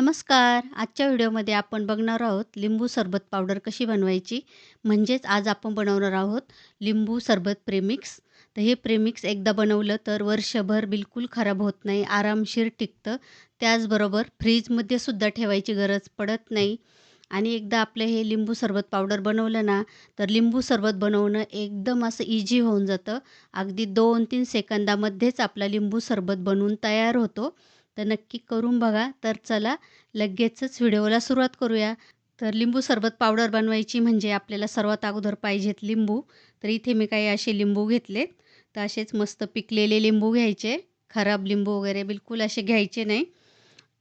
नमस्कार. आजच्या व्हिडिओमध्ये आपण बघणार आहोत लिंबू सरबत पावडर कशी बनवायची? म्हणजेच आज आपण बनवणार आहोत लिंबू सरबत प्रेमिक्स तर हे प्रेमिक्स एकदा बनवलं तर वर्षभर बिलकुल खराब होत नाही आरामशीर टिकतं. त्याचबरोबर फ्रीजमध्ये सुद्धा ठेवायची गरज पडत नाही. आणि एकदा आपलं हे लिंबू सरबत पावडर बनवलं ना तर लिंबू सरबत बनवणं एकदम असं इझी होऊन जातं. अगदी दोन तीन सेकंदामध्येच आपला लिंबू सरबत बनवून तयार होतो. तर नक्की करून बघा. तर चला लगेचच व्हिडिओला सुरुवात करूया. तर लिंबू सरबत पावडर बनवायची म्हणजे आपल्याला सर्वात अगोदर पाहिजेत लिंबू. तर इथे मी काही असे लिंबू घेतलेत. तर असेच मस्त पिकलेले लिंबू घ्यायचे. खराब लिंबू वगैरे बिलकुल असे घ्यायचे नाही.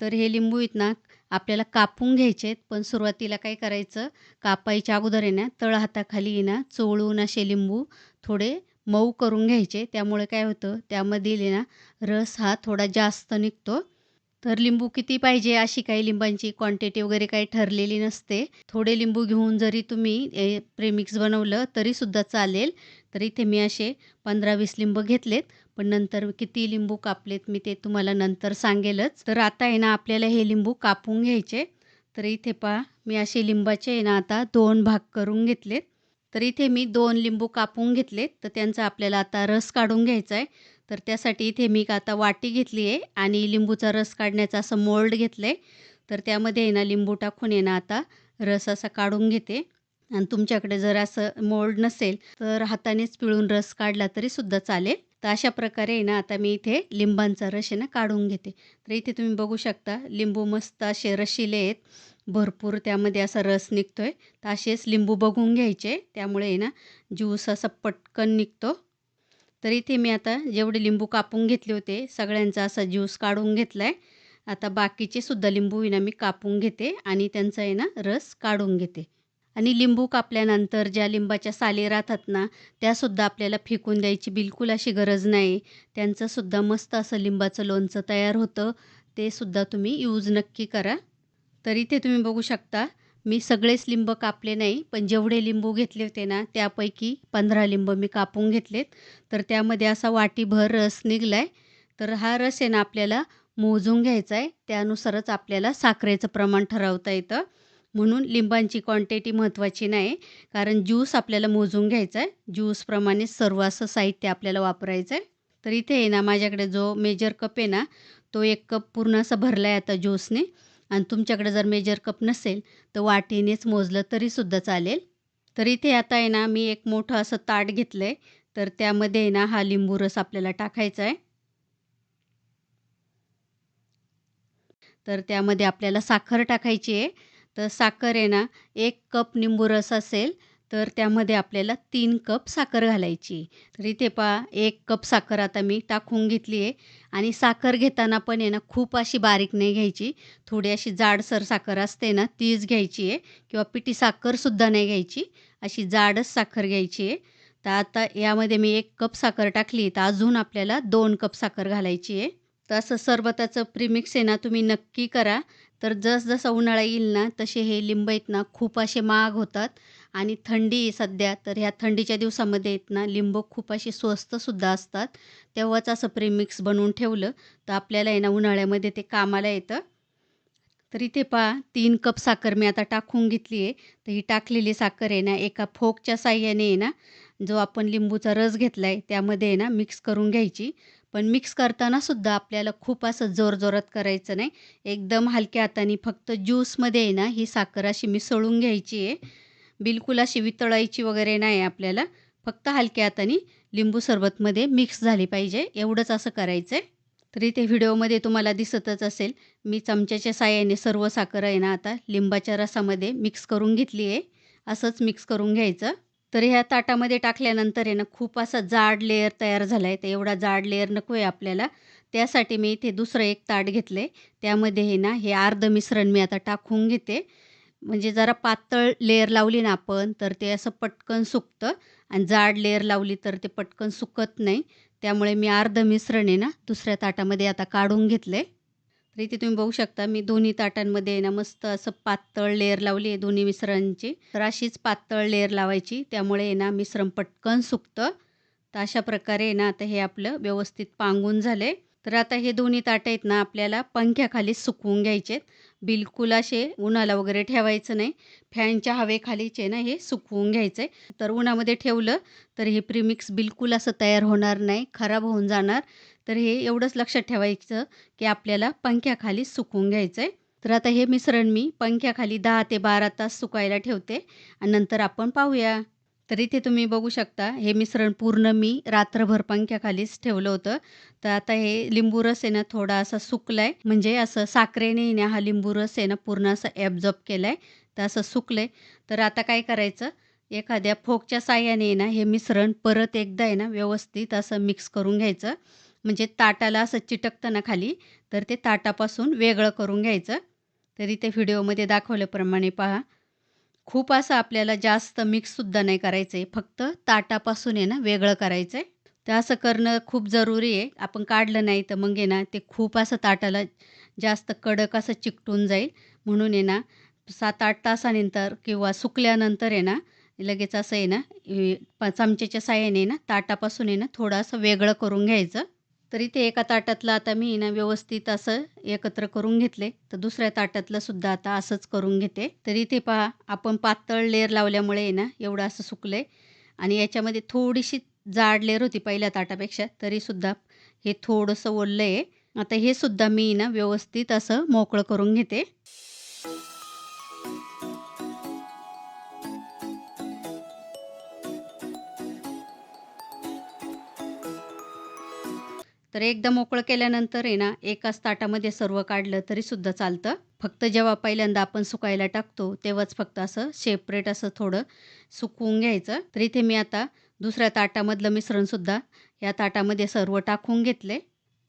तर हे लिंबू आहेत ना आपल्याला कापून घ्यायचे आहेत पण सुरुवातीला काय करायचं कापायच्या अगोदर आहे ना तळ हाताखाली आहे ना चोळून असे लिंबू थोडे मऊ करून घ्यायचे. त्यामुळे काय होतं त्यामधील ना रस हा थोडा जास्त निघतो. तर लिंबू किती पाहिजे अशी काही लिंबांची क्वांटिटी वगैरे काही ठरलेली नसते. थोडे लिंबू घेऊन जरी तुम्ही प्रेमिक्स बनवलं तरीसुद्धा चालेल. तर इथे मी असे पंधरा वीस लिंब घेतलेत. पण नंतर किती लिंबू कापलेत मी ते तुम्हाला नंतर सांगेलच. तर आता आहे ना आपल्याला हे लिंबू कापून घ्यायचे. तर इथे पहा मी असे लिंबाचे आहे ना आता दोन भाग करून घेतलेत. तर इथे मी दोन लिंबू कापून घेतलेत. तर त्यांचा आपल्याला आता रस काढून घ्यायचा आहे तर त्यासाठी इथे मी आता वाटी घेतली आहे आणि लिंबूचा रस काढण्याचा असं मोल्ड घेतलं आहे तर त्यामध्ये आहे ना लिंबू टाकून आहे ना आता रस असा काढून घेते. आणि तुमच्याकडे जर असं मोल्ड नसेल तर हातानेच पिळून रस काढला तरीसुद्धा चालेल. तर अशा प्रकारे आहे ना आता मी इथे लिंबांचा रस आहे ना काढून घेते. तर इथे तुम्ही बघू शकता लिंबू मस्त असे रशिले आहेत. भरपूर त्यामध्ये असा रस निघतो आहे तर असेच लिंबू बघून घ्यायचे. त्यामुळे आहे ना ज्यूस असा पटकन निघतो. तर इथे मी आता जेवढे लिंबू कापून घेतले होते सगळ्यांचा असा ज्यूस काढून घेतला आहे आता बाकीचे सुद्धा लिंबू विना ना मी कापून घेते आणि त्यांचा आहे ना रस काढून घेते. आणि लिंबू कापल्यानंतर ज्या लिंबाच्या साली राहतात ना त्यासुद्धा आपल्याला फेकून द्यायची बिलकुल अशी गरज नाही. त्यांचंसुद्धा मस्त असं लिंबाचं लोणचं तयार होतं. ते सुद्धा तुम्ही यूज नक्की करा. तर इथे तुम्ही बघू शकता. मी सगळेच लिंब कापले नाही पण जेवढे लिंबू घेतले होते ना त्यापैकी पंधरा लिंब मी कापून घेतलेत. तर त्यामध्ये असा वाटीभर रस निघला आहे तर हा रस आहे ना आपल्याला मोजून घ्यायचा आहे त्यानुसारच आपल्याला साखरेचं प्रमाण ठरवता येतं. म्हणून लिंबांची क्वांटिटी महत्त्वाची नाही कारण ज्यूस आपल्याला मोजून घ्यायचा आहे ज्यूसप्रमाणे सर्व असं साहित्य आपल्याला वापरायचं आहे तर इथे आहे ना माझ्याकडे जो मेजर कप आहे ना तो एक कप पूर्ण असा भरला आहे आता ज्यूसने आणि तुमच्याकडे जर मेजर कप नसेल तर वाटीनेच मोजलं तरीसुद्धा चालेल. तर इथे आता आहे ना मी एक मोठं असं ताट घेतलं आहे तर त्यामध्ये आहे ना हा लिंबू रस आपल्याला टाकायचा आहे. तर त्यामध्ये आपल्याला साखर टाकायची आहे. तर साखर आहे ना एक कप निंबू रस असेल तर त्यामध्ये आपल्याला तीन कप साखर घालायची. तर इथे पहा एक कप साखर आता मी टाकून घेतली आहे आणि साखर घेताना पण आहे ना खूप अशी बारीक नाही घ्यायची. थोडी अशी जाडसर साखर असते ना तीच घ्यायची आहे किंवा पिठी साखरसुद्धा नाही घ्यायची. अशी जाडच साखर घ्यायची आहे तर आता यामध्ये मी एक कप साखर टाकली. तर अजून आपल्याला दोन कप साखर घालायची आहे तर असं सरबताचं प्रीमिक्स आहे ना तुम्ही नक्की करा. तर जसजसा उन्हाळा येईल ना तसे हे लिंब आहेत ना खूप असे महाग होतात. आणि थंडी सध्या तर ह्या थंडीच्या दिवसामध्ये आहेत ना लिंबू खूप अशी स्वस्तसुद्धा असतात. तेव्हाच असं प्रेमिक्स बनवून ठेवलं. तर आपल्याला आहे ना उन्हाळ्यामध्ये ते कामाला येतं. तर इथे पहा तीन कप साखर मी आता टाकून घेतली आहे. तर ही टाकलेली साखर आहे ना एका फोकच्या साह्याने आहे ना जो आपण लिंबूचा रस घेतला आहे त्यामध्ये आहे ना मिक्स करून घ्यायची. पण मिक्स करताना सुद्धा आपल्याला खूप असं जोरजोरात करायचं नाही. एकदम हलक्या हाताने फक्त ज्यूसमध्ये आहे ना ही साखर अशी मिसळून घ्यायची आहे. बिलकुल अशी वितळायची वगैरे नाही आपल्याला. फक्त हलक्या हाताने लिंबू सरबतमध्ये मिक्स झाली पाहिजे. एवढंच असं करायचं आहे तर इथे व्हिडिओमध्ये तुम्हाला दिसतच असेल मी चमच्याच्या साह्याने सर्व साखर आहे ना आता लिंबाच्या रसामध्ये मिक्स करून घेतली आहे. असंच मिक्स करून घ्यायचं. तर ह्या ताटामध्ये टाकल्यानंतर आहे ना खूप असा जाड लेअर तयार झाला आहे तर एवढा जाड लेअर नको आहे आपल्याला. त्यासाठी मी इथे दुसरं एक ताट घेतलं आहे त्यामध्ये हे ना हे अर्ध मिश्रण मी आता टाकून घेते. म्हणजे जरा पातळ लेअर लावली ना आपण तर ते असं पटकन सुकतं. आणि जाड लेअर लावली तर ते पटकन सुकत नाही. त्यामुळे मी अर्ध मिश्रण आहे ना दुसऱ्या ताटामध्ये आता काढून घेतलं आहे तर इथे तुम्ही बघू शकता मी दोन्ही ताटांमध्ये ना मस्त असं पातळ लेअर लावली आहे दोन्ही मिश्रणची. तर अशीच पातळ लेअर लावायची त्यामुळे आहे ना मिश्रण पटकन सुकतं. तर अशा प्रकारे ना आता हे आपलं व्यवस्थित पांगून झालं आहे तर आता हे दोन्ही ताटं आहेत ना आपल्याला पंख्याखाली सुकवून घ्यायचे आहेत. बिलकुल असे उन्हाला वगैरे ठेवायचं नाही. फॅनच्या हवेखालीचे ना हे सुकवून घ्यायचं आहे. तर उन्हामध्ये ठेवलं तर हे प्रीमिक्स बिलकुल असं तयार होणार नाही, खराब होऊन जाणार. तर हे एवढंच लक्षात ठेवायचं की आपल्याला पंख्याखाली सुकवून घ्यायचं आहे. तर आता हे मिश्रण मी पंख्याखाली दहा ते 12 तास सुकायला ठेवते आणि नंतर आपण पाहूया. तर इथे तुम्ही बघू शकता हे मिश्रण पूर्ण मी रात्रभर पंख्याखालीच ठेवलं होतं. तर आता हे लिंबू रस आहे ना थोडा असा सुकलाय म्हणजे असं साखरेने ना हा लिंबू रस आहे ना पूर्ण असा ॲब्झॉर्ब केलाय. तर असं सुकलंय. तर आता काय करायचं एखाद्या फोकच्या साह्याने ना हे मिश्रण परत एकदा आहे ना व्यवस्थित असं मिक्स करून घ्यायचं. म्हणजे ताटाला असं चिटकतं ना खाली तर ते ताटापासून वेगळं करून घ्यायचं. तर इथे व्हिडिओमध्ये दाखवल्याप्रमाणे पहा. खूप असं आपल्याला जास्त मिक्ससुद्धा नाही करायचं आहे. फक्त ताटापासून आहे ना वेगळं करायचं आहे. तर असं करणं खूप जरुरी आहे. आपण काढलं नाही तर मग आहे ना ते खूप असं ताटाला जास्त कडक असं चिकटून जाईल. म्हणून आहे ना 7-8 तासानंतर किंवा सुकल्यानंतर आहे ना लगेच असं आहे ना चमच्याच्या साहाय्याने ना ताटापासून आहे ना थोडं असं वेगळं करून घ्यायचं. तर इथे एका ताटातलं आता मी ना व्यवस्थित असं एकत्र करून घेतले. तर दुसऱ्या ताटातलं सुद्धा आता असंच करून घेते. तर इथे पहा आपण पातळ लेअर लावल्यामुळे ना एवढं असं सुकलंय आणि याच्यामध्ये थोडीशी जाड लेअर होती पहिल्या ताटापेक्षा तरीसुद्धा हे थोडंसं ओललं आहे. आता हे सुद्धा मी ना व्यवस्थित असं मोकळं करून घेते. तर एकदा मोकळं केल्यानंतर आहे ना एकाच ताटामध्ये सर्व काढलं तरीसुद्धा चालतं. फक्त जेव्हा पहिल्यांदा आपण सुकायला टाकतो तेव्हाच फक्त असं सेपरेट असं थोडं सुकवून घ्यायचं. तर इथे मी आता दुसऱ्या ताटामधलं मिश्रणसुद्धा या ताटामध्ये सर्व टाकून घेतले.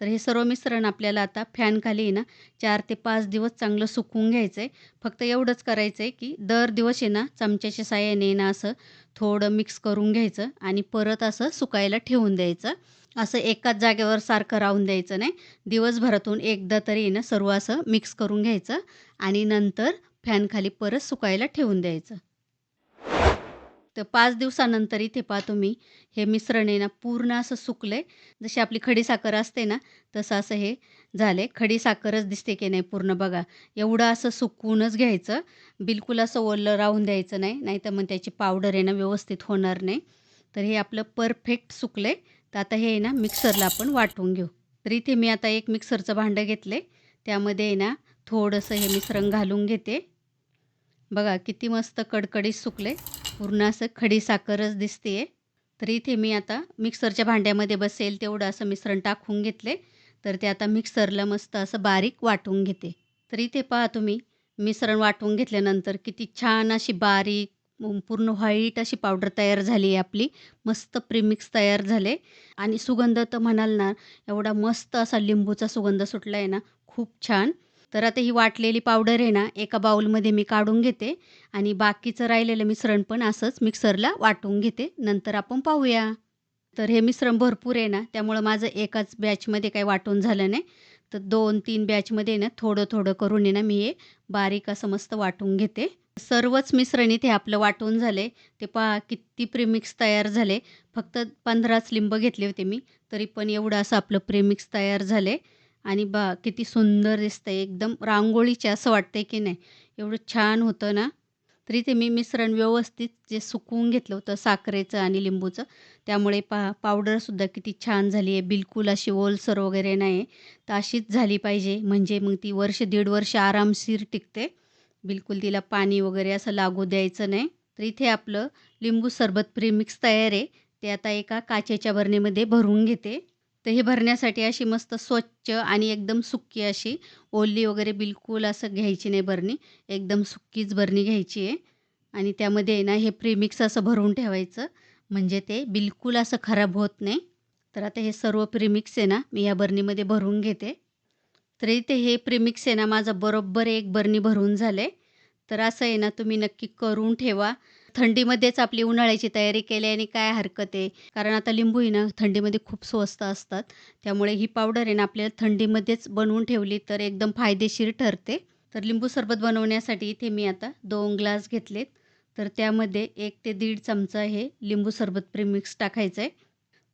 तर हे सर्व मिश्रण आपल्याला आता फॅनखाली आहे ना चार ते पाच दिवस चांगलं सुकवून घ्यायचं आहे. फक्त एवढंच करायचं आहे की दर दिवस आहे ना चमच्याच्या साहाय्याने ना असं थोडं मिक्स करून घ्यायचं आणि परत असं सुकायला ठेवून द्यायचं. असं एकाच जागेवर सारखं राहून द्यायचं नाही. दिवसभरातून एकदा तरी ना सर्व असं मिक्स करून घ्यायचं आणि नंतर फॅनखाली परत सुकायला ठेवून द्यायचं. तर पाच दिवसानंतर इथे पहा तुम्ही हे मिश्रण आहे ना पूर्ण असं सुकलं आहे जशी आपली खडीसाखर असते ना तसं असं हे झालं आहे खडीसाखरच दिसते की नाही पूर्ण बघा. एवढं असं सुकवूनच घ्यायचं. बिलकुल असं ओलं राहून द्यायचं नाही. नाहीतर मग त्याची पावडर आहे ना व्यवस्थित होणार नाही. तर हे आपलं परफेक्ट सुकलं आहे तर आता हे आहे ना मिक्सरला आपण वाटून घेऊ. तर इथे मी आता एक मिक्सरचं भांडं घेतले त्यामध्ये आहे ना थोडंसं हे मिश्रण घालून घेते. बघा किती मस्त कडकडीत सुकले पूर्ण असं खडीसाखरच आहे तर इथे मी आता मिक्सरच्या भांड्यामध्ये बसेल तेवढं असं मिश्रण टाकून घेतले. तर ते आता मिक्सरला मस्त असं बारीक वाटून घेते. तर इथे पहा तुम्ही मिश्रण वाटून घेतल्यानंतर किती छान अशी बारीक पूर्ण व्हाईट अशी पावडर तयार झाली आहे आपली. मस्त प्रीमिक्स तयार झाले आणि सुगंध तर म्हणाल ना एवढा मस्त असा लिंबूचा सुगंध सुटला आहे ना खूप छान. तर आता ही वाटलेली पावडर आहे ना एका बाउलमध्ये मी काढून घेते आणि बाकीचं राहिलेलं मिश्रण पण असंच मिक्सरला वाटून घेते. नंतर आपण पाहूया. तर हे मिश्रण भरपूर आहे ना त्यामुळं माझं एकाच बॅचमध्ये काही वाटून झालं नाही. तर 2-3 बॅचमध्ये ना थोडं-थोडं करून आहे ना मी हे बारीक असं मस्त वाटून घेते. सर्वच मिश्रणीत हे आपलं वाटून झाले. ते पहा किती प्रीमिक्स तयार झाले. फक्त 15च लिंब घेतले होते मी. तरी पण एवढं असं आपलं प्रीमिक्स तयार झाले आणि बा किती सुंदर दिसतंय. एकदम रांगोळीचे असं वाटतंय की नाही. एवढं छान होतं ना. तर इथे मी मिश्रण व्यवस्थित जे सुकवून घेतलं होतं साखरेचं आणि लिंबूचं त्यामुळे पा पावडरसुद्धा किती छान झाली आहे. बिलकुल अशी ओलसर वगैरे नाही. तर अशीच झाली पाहिजे म्हणजे मग ती वर्ष दीड वर्ष आरामशीर टिकते. बिलकुल तिला पाणी वगैरे असं लागू द्यायचं नाही. तर इथे आपलं लिंबू सरबत प्रीमिक्स तयार आहे. ते आता एका काचेच्या बरणीमध्ये भरून घेते. तर हे भरण्यासाठी अशी मस्त स्वच्छ आणि एकदम सुकी अशी ओली वगैरे बिलकुल असं घ्यायची नाही बरणी. एकदम सुक्कीच बरणी घ्यायची आहे आणि त्यामध्ये आहे ना हे प्रीमिक्स असं भरून ठेवायचं. म्हणजे ते बिलकुल असं खराब होत नाही. तर आता हे सर्व प्रीमिक्स आहे ना मी या बरणीमध्ये भरून घेते. तर इथे हे प्रीमिक्स आहे ना माझं बरोबर एक बरणी भरून झालं आहे तर असं आहे ना तुम्ही नक्की करून ठेवा. थंडीमध्येच आपली उन्हाळ्याची तयारी केल्याने काय हरकत आहे. कारण आता लिंबू आहे ना थंडीमध्ये खूप स्वस्त असतात. त्यामुळे ही पावडर आहे ना आपल्याला थंडीमध्येच बनवून ठेवली तर एकदम फायदेशीर ठरते. तर लिंबू सरबत बनवण्यासाठी इथे मी आता दोन ग्लास घेतलेत. तर त्यामध्ये एक ते दीड चमचा हे लिंबू सरबत प्रिमिक्स टाकायचं आहे.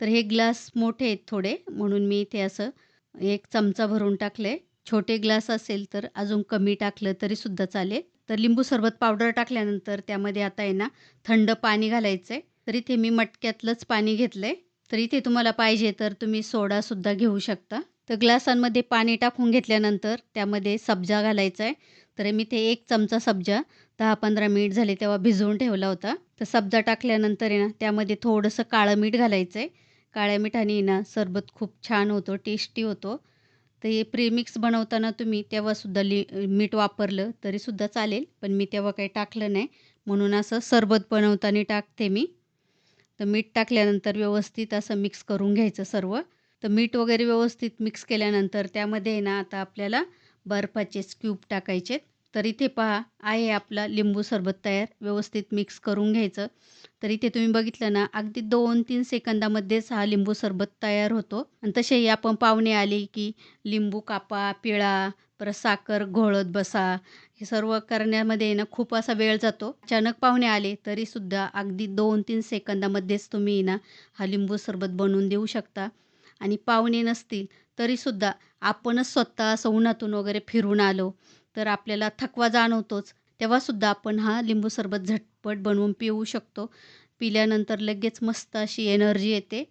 तर हे ग्लास मोठे आहेत थोडे म्हणून मी इथे असं एक चमचा भरून टाकले छोटे ग्लास असेल तर अजून कमी टाकलं तरीसुद्धा चालेल. तर लिंबू सरबत पावडर टाकल्यानंतर त्यामध्ये आता आहे ना थंड पाणी घालायचं आहे तर इथे मी मटक्यातलंच पाणी घेतलं आहे तर इथे तुम्हाला पाहिजे तर तुम्ही सोडासुद्धा घेऊ शकता. तर ग्लासांमध्ये पाणी टाकून घेतल्यानंतर त्यामध्ये सब्जा घालायचा आहे तर मी ते एक चमचा सब्जा दहा पंधरा मिनिट झाले तेव्हा भिजवून ठेवला होता. तर सब्जा टाकल्यानंतर आहे ना त्यामध्ये थोडंसं काळं मीठ घालायचं आहे काळ्या मिठाने ना सरबत खूप छान होतो टेस्टी होतो. तर हे प्रेमिक्स बनवताना तुम्ही तेव्हासुद्धा लि मीठ वापरलं तरीसुद्धा चालेल पण मी तेव्हा काही टाकलं नाही. म्हणून असं सरबत बनवताना टाकते मी. तर मीठ टाकल्यानंतर व्यवस्थित असं मिक्स करून घ्यायचं सर्व. तर मीठ वगैरे व्यवस्थित मिक्स केल्यानंतर त्यामध्ये ना आता आपल्याला बर्फाचे स्क्यूब टाकायचे तर इथे पहा आहे आपला लिंबू सरबत तयार व्यवस्थित मिक्स करून घ्यायचं. तर इथे तुम्ही बघितलं ना अगदी दोन तीन सेकंदामध्येच हा लिंबू सरबत तयार होतो. आणि तसेही आपण पाहुणे आले की लिंबू कापा पिळा परत साखर घोळत बसा हे सर्व करण्यामध्ये ना खूप असा वेळ जातो. अचानक पाहुणे आले तरीसुद्धा अगदी दोन तीन सेकंदामध्येच तुम्ही ना हा लिंबू सरबत बनवून देऊ शकता. आणि पाहुणे नसतील तरीसुद्धा आपणच स्वतः असं उन्हातून वगैरे फिरून आलो. तर आपल्याला थकवा जाणवतोच. तेव्हासुद्धा आपण हा लिंबू सरबत झटपट बनवून पिऊ शकतो. पिल्यानंतर लगेच मस्त अशी एनर्जी येते.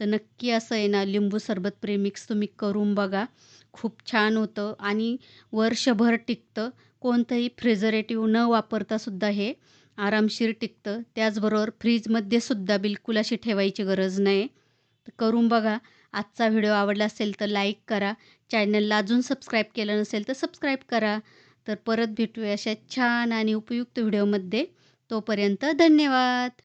तर नक्की असं आहे ना लिंबू सरबत प्रेमिक्स तुम्ही करून बघा. खूप छान होतं आणि वर्षभर टिकतं. कोणतंही फ्रिजरेटिव्ह न वापरतासुद्धा हे आरामशीर टिकतं. त्याचबरोबर फ्रीजमध्ये सुद्धा बिलकुल अशी ठेवायची गरज नाही. तर करून बघा. आजचा व्हिडिओ आवडला असेल तर लाईक करा. चॅनलला अजून सबस्क्राईब केलं नसेल तर सबस्क्राईब करा. तर परत भेटूया अशा छान आणि उपयुक्त व्हिडिओमध्ये तोपर्यंत धन्यवाद.